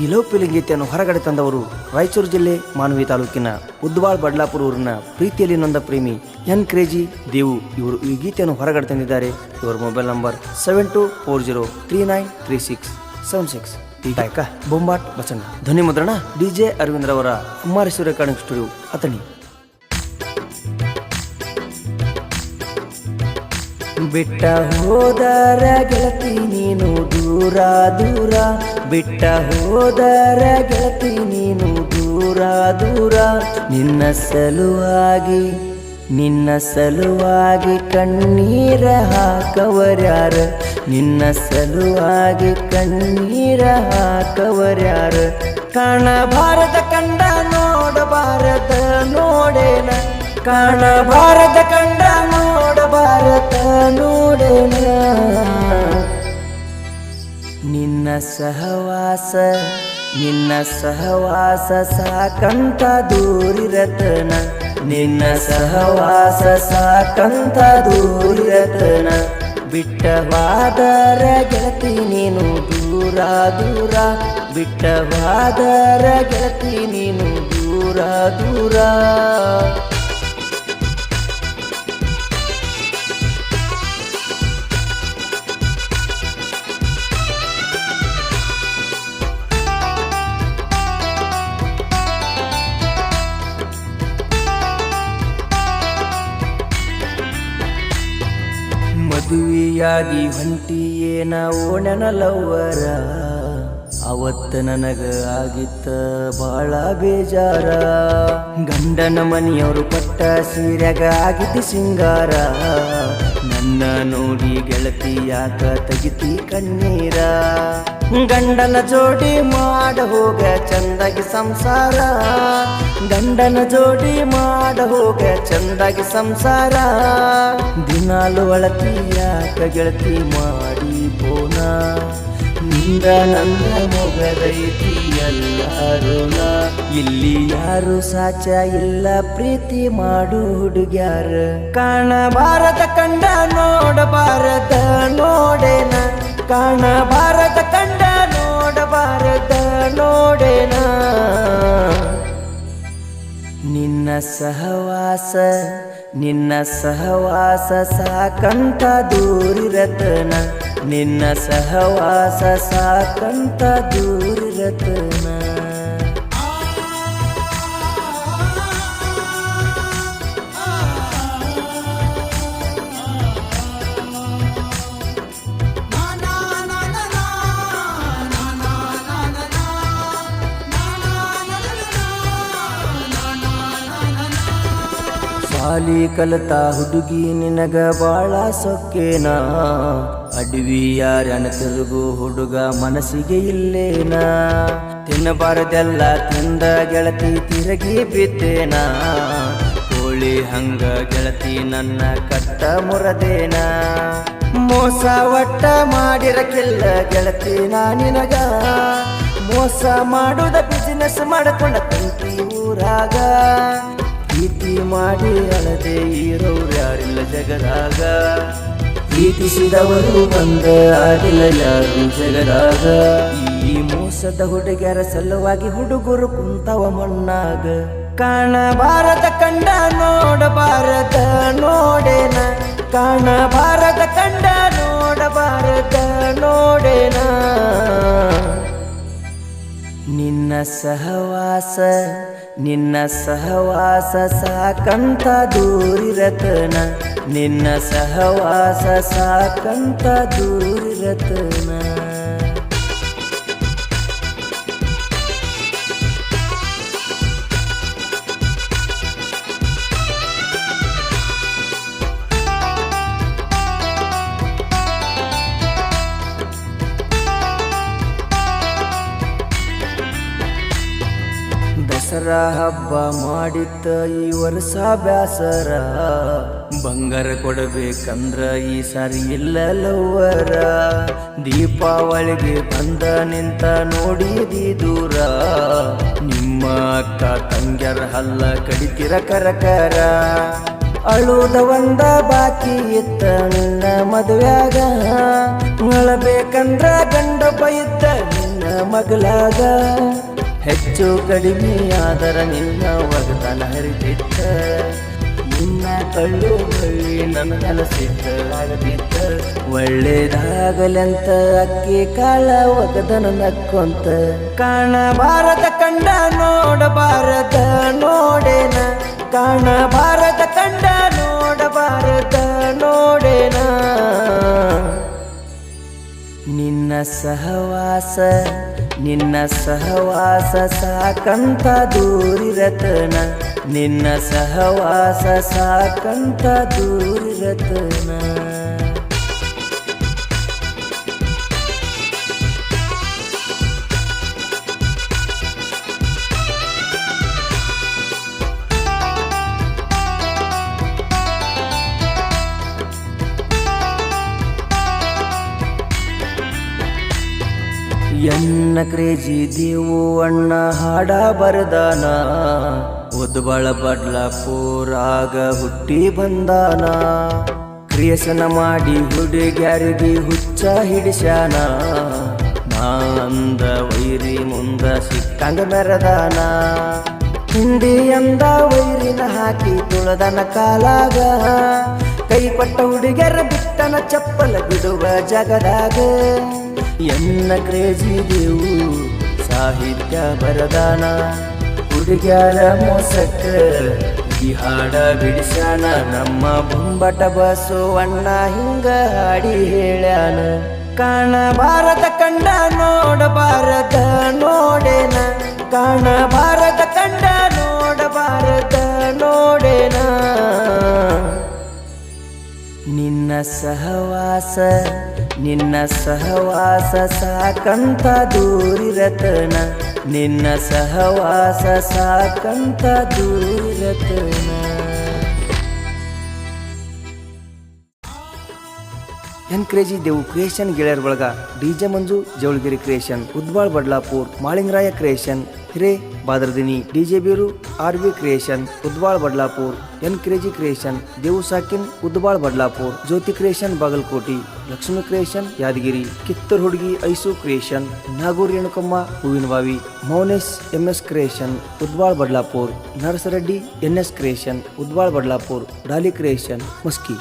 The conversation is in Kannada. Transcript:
ಈ ಲೋಕಪಿಲಿ ಗೀತೆಯನ್ನು ಹೊರಗಡೆ ತಂದವರು ರಾಯಚೂರು ಜಿಲ್ಲೆ ಮಾನವಿ ತಾಲೂಕಿನ ಉದ್ವಾಳ್ ಬಡ್ಲಾಪುರ ಊರಿನ ಪ್ರೀತಿಯಲ್ಲಿ ನೊಂದ ಪ್ರೇಮಿ ಎನ್ ಕ್ರೇಜಿ ದೇವು. ಇವರು ಈ ಗೀತೆಯನ್ನು ಹೊರಗಡೆ ತಂದಿದ್ದಾರೆ. ಇವರ mobile number seven two four zero three nine three six seven six. ಈ ಗಾಯಕ ಬೊಂಬಾಟ್ ಬಸಣ್ಣ. ಧ್ವನಿ ಮುದ್ರಣ ಡಿಜೆ ಅರವಿಂದ್ರವರ ಕುಮಾರೇಶ್ವರ ರೆಕಾರ್ಡಿಂಗ್ ಸ್ಟುಡಿಯೋ ಅಥಣಿ. ಬಿಟ್ಟ ಹೋದರ ಗೆಳತಿ ನೀನು ದೂರ ದೂರ. ಬಿಟ್ಟ ಹೋದರ ಗೆಳತಿ ನೀನು ದೂರ ದೂರ. ನಿನ್ನ ಸಲುವಾಗಿ ನಿನ್ನ ಸಲುವಾಗಿ ಕಣ್ಣೀರ ಹಾಕವರ್ಯಾರ. ನಿನ್ನ ಸಲುವಾಗಿ ಕಣ್ಣೀರ ಹಾಕವರ್ಯಾರ. ಭಾರತ ಕಂಡ ನೋಡಬಾರದ, ನೋಡೇನ. ಕಾಣಬಾರದ ಕಂಡ ನೋಡೇನ ನಿನ್ನ ಸಹವಾಸ ನಿನ್ನ ಸಹವಾಸ ಸಾಕಂತ ದೂರಿರತನ. ನಿನ್ನ ಸಹವಾಸ ಸಾಕಂತ ದೂರಿರತನ. ಬಿಟ್ಟವಾದರ ಗೆಳತಿ ನೀನು ದೂರ ದೂರ. ಬಿಟ್ಟವಾದರ ಗೆಳತಿ ನೀನು ದೂರ ದೂರ. ಮದುವೆಯಾಗಿ ಹೊಂಟಿಯೇನ ಓಣನ ಲವ್ವರ ಅವತ್ತ ನನಗ ಆಗಿತ್ತ ಬಾಳ ಬೇಜಾರ. ಗಂಡನ ಮನೆಯವರು ಪಟ್ಟ ಸೀರೆಗ ಆಗಿತ್ತು ಸಿಂಗಾರ. ನನ್ನ ನೋಡಿ ಗೆಳತಿ ಯಾಕ ತೆಗಿತಿ ಕಣ್ಣೀರ? ಗಂಡನ ಜೋಡಿ ಮಾಡ ಹೋಗ ಚಂದಾಗಿ ಸಂಸಾರ. ಗಂಡನ ಜೋಡಿ ಮಾಡ ಹೋಗ ಚಂದಾಗಿ ಸಂಸಾರ. ದಿನಾಲು ಅಳತಿ ಯಾಕ ಗೆಳತಿ ಮಾಡಿ ಬೋನ? ನಿಂದ ನನ್ನ ಇಲ್ಲಿ ಯಾರು ಸಾಚ ಇಲ್ಲ, ಪ್ರೀತಿ ಮಾಡು ಹುಡುಗ್ಯಾರ. ಕಾಣ ಭಾರತ ಕಂಡ ನೋಡಬಾರದ, ನೋಡೇನ. ಭಾರತ ಕಂಡ ನೋಡಬಾರದ, ನೋಡೇನ. ನಿನ್ನ ಸಹವಾಸ ನಿನ್ನ ಸಹವಾಸ ಸಾಕಂತ ದೂರಿರತನ ನಿನ್ನ ಸಹವಾಸ ಸಾಕಂತ ದೂರಿರತನ ಸಾಲಿ ಕಲತ ಹುಡುಗಿ ನಿನಗ ಬಾಳ ಸೊಕ್ಕೇನ? ಅಡವಿ ಯಾರನ ತಿರುಗು ಹುಡುಗ ಮನಸ್ಸಿಗೆ ಇಲ್ಲೇನ? ತಿನ್ನಬಾರದೆಲ್ಲ ತಿಂದ ಗೆಳತಿ ತಿರುಗಿ ಬಿದ್ದೇನ? ಕೋಳಿ ಹಂಗ ಗೆಳತಿ ನನ್ನ ಕಟ್ಟ ಮುರದೇನ? ಮೋಸ ಒಟ್ಟ ಮಾಡಿರಕ್ಕಿಲ್ಲ ಗೆಳತಿ ನಾ ನಿನಗ? ಮೋಸ ಮಾಡುದ ಬಿಸಿನೆಸ್ ಮಾಡಿಕೊಂಡ ತಂತಿ ಊರಾಗ? ಪ್ರೀತಿ ಮಾಡಿ ಅಳದೆ ಇರೋರು ಯಾರಿಲ್ಲ ಜಗದಾಗ. ಪ್ರೀತಿಸಿದವರು ಬಂದ ಆಗಿಲ್ಲ ಯಾರು ಜಗದಾಗ. ಈ ಮೋಸದ ಹುಡುಗರ ಸಲುವಾಗಿ ಹುಡುಗರು ಕುಂತವ ಮಣ್ಣಾಗ. ಕಾಣಬಾರದ ಕಂಡ ನೋಡಬಾರದ ನೋಡೇನ. ಕಾಣಬಾರದ ಕಂಡ ನೋಡಬಾರದ ನೋಡೇನ. ನಿನ್ನ ಸಹವಾಸ ನಿನ್ನ ಸಹವಾಸ ಸಾಕಂತ ದೂರಿರತನ. ನಿನ್ನ ಸಹವಾಸ ಸಾಕಂತ ದೂರಿರತನ. ಹಬ್ಬ ಮಾಡಿತ್ತ ಈ ವರ್ಷ ಬ್ಯಾಸರ. ಬಂಗಾರ ಕೊಡಬೇಕಂದ್ರ ಈ ಸಾರಿ ಇಲ್ಲ ಲವ್ವರ ದೀಪಾವಳಿಗೆ ಬಂದ ನಿಂತ ನೋಡಿದಿ ದೂರ. ನಿಮ್ಮ ಅಕ್ಕ ತಂಗ್ಯರ ಹಲ್ಲ ಕಡಿತಿರ ಕರಕರ. ಅಳುದ ಒಂದ ಬಾಕಿ ಇತ್ತ ನಿನ್ನ ಮದುವೆಯಾಗ. ಅಳಬೇಕಂದ್ರ ಗಂಡ ಬೈತ್ತ ನಿನ್ನ ಮಗಲಾಗ. ಹೆಚ್ಚು ಕಡಿಮೆ ಆದರ ನಿನ್ನ ಒಗತನ ಹರಿದಿಟ್ಟ. ನಿನ್ನ ಕಳ್ಳು ಬಳ್ಳಿ ನನ್ನ ಒಳ್ಳೇದಾಗಲಂತ ಒಳ್ಳೇದಾಗಲೆಂತ ಅಕ್ಕಿ ಕಾಳ ಒಗದನ ನಕ್ಕೊಂತ. ಕಾಣಬಾರದ ಕಂಡ ನೋಡಬಾರದ ನೋಡೇನ. ಕಾಣಬಾರದ ಕಂಡ ನೋಡಬಾರದ ನೋಡೇನ. ನಿನ್ನ ಸಹವಾಸ ನಿನ್ನ ಸಹವಾಸ ಸಾಕಂತ ದೂರಿರತನ. ನಿನ್ನ ಸಹವಾಸ ಸಾಕಂತ ದೂರಿರತನ. ಎನ್ನ ಕ್ರೇಜಿ ದೇವು ಅಣ್ಣ ಹಾಡ ಬರದಾನ. ಉದ್ಬಳ ಬಡ್ಲ ಪೂರಾಗ ಹುಟ್ಟಿ ಬಂದಾನ. ಕ್ರಿಯಸನ ಮಾಡಿ ಹುಡುಗ್ಯಾರಿಗೆ ಹುಚ್ಚ ಹಿಡಿಸ್ಯಾನ. ಅಂದ ವೈರಿ ಮುಂದ ಸಿಕ್ಕಂಗ ಮೆರದಾನ. ಹಿಂಡಿ ಅಂದ ವೈರಿನ ಹಾಕಿ ತುಳದನ ಕಾಲಾಗ. ಕೈಪಟ್ಟ ಹುಡುಗರ ಬಿಟ್ಟನ ಚಪ್ಪಲ ಬಿಡುವ ಜಗದಾಗ. ಎನ್ನ ಕ್ರೇಜಿ ದೇವು, ಸಾಹಿತ್ಯ ಬರದಾನ. ಹುಡುಗ್ಯಾರ ಮೋಸಕ್ಕ ಈ ಹಾಡ ಬಿಡಿಸ್ಯಾನ. ನಮ್ಮ ಬೊಂಬಟ ಬಸವಣ್ಣ ಹಿಂಗ ಹಾಡಿ ಹೇಳ್ಯಾನ. ಕಾಣ ಭಾರತ ಕಂಡ ನೋಡಬಾರದ ನೋಡೇನ. ಕಾಣ ಭಾರತ ಕಂಡ ನೋಡಬಾರದ ನೋಡೇನ. ನಿನ್ನ ಸಹವಾಸ ನಿನ್ನ ಸಹವಾಸ ಸಾಕಂತ ದೂರಿರತನ. ನಿನ್ನ ಸಹವಾಸ ಸಾಕಂತ ದೂರಿರತನ. ಎನ್ ಕ್ರೇಜಿ ದೇವು ಕ್ರಿಯೇಷನ್ ಗೆಳೆಯರ್ ಬಳಗ DJ Manju, Javalagiri creation Udbal Badlapur, Malingaraya creation, Hire Badradini DJ Biru R V creation Udbal Badlapur, N crazy creation, Devu ಸಾಕಿನ್ Udbal Badlapur, Jyoti creation, Bagalkoti, Lakshmi creation, Yadagiri, Kittur ಹುಡುಗಿ, Aisu creation, Nagur Renukamma Hoovinabavi Mounesh M S creation Udbal Badlapur, Narasareddy N S creation Udbal Badlapur, Dali creation, Muski.